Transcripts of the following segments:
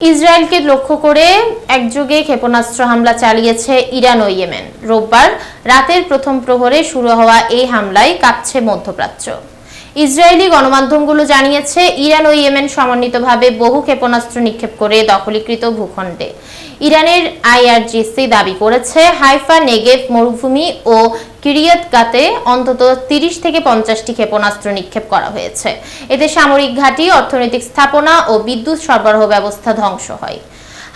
ইসরায়েলকে লক্ষ্য করে একযোগে ক্ষেপণাস্ত্র হামলা চালিয়েছে ইরান ও ইয়েমেন। রোববার রাতের প্রথম প্রহরে শুরু হওয়া এই হামলায় কাঁপছে মধ্যপ্রাচ্য। ইসরায়েলি গণমাধ্যমগুলো জানিয়েছে, ইরান ও ইয়েমেন সমন্বিতভাবে বহু ক্ষেপণাস্ত্র নিক্ষেপ করে দখলীকৃত ভূখণ্ডে। ইরানের আইআরজিসি দাবি করেছে, হাইফা, নেগেভ, মরুভূমি ও কিরিয়াত গাতে অন্তত তিরিশ থেকে পঞ্চাশটি ক্ষেপণাস্ত্র নিক্ষেপ করা হয়েছে। এতে সামরিক ঘাঁটি, অর্থনৈতিক স্থাপনা ও বিদ্যুৎ সরবরাহ ব্যবস্থা ধ্বংস হয়।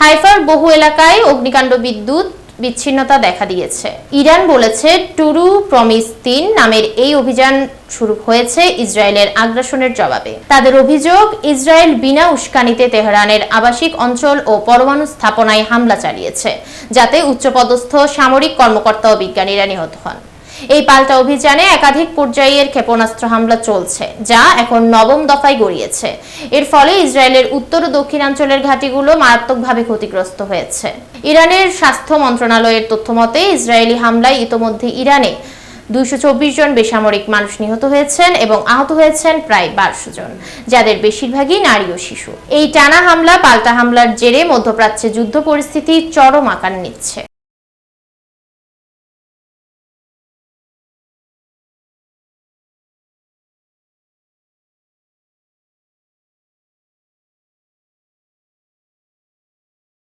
হাইফার বহু এলাকায় অগ্নিকাণ্ড বিদ্যুৎ বিচ্ছিন্নতা দেখা দিয়েছে। ইরান বলেছে টুরু প্রমিস তিন নামের এই অভিযান শুরু হয়েছে ইসরায়েলের আগ্রাসনের জবাবে। তাদের অভিযোগ, ইসরায়েল বিনা উস্কানিতে তেহরানের আবাসিক অঞ্চল ও পরমাণু স্থাপনায় হামলা চালিয়েছে, যাতে উচ্চপদস্থ সামরিক কর্মকর্তা ও বিজ্ঞানীরা নিহত হন। এই পাল্টা অভিযানে একাধিক পর্যায়ের ক্ষেপণাস্ত্র হামলা চলছে, যা এখন নবম দফায় গড়িয়েছে। এর ফলে ইসরায়েলের উত্তর ও দক্ষিণাঞ্চলের ঘাঁটিগুলো মারাত্মকভাবে ক্ষতিগ্রস্ত হয়েছে। ইরানের স্বাস্থ্য মন্ত্রণালয়ের তথ্য মতে, ইসরায়েলি হামলায় ইতোমধ্যে ইরানে দুইশো চব্বিশ জন বেসামরিক মানুষ নিহত হয়েছেন এবং আহত হয়েছেন প্রায় বারোশো জন, যাদের বেশিরভাগই নারী ও শিশু। এই টানা হামলা পাল্টা হামলার জেরে মধ্যপ্রাচ্যে যুদ্ধ পরিস্থিতি চরম আকার নিচ্ছে।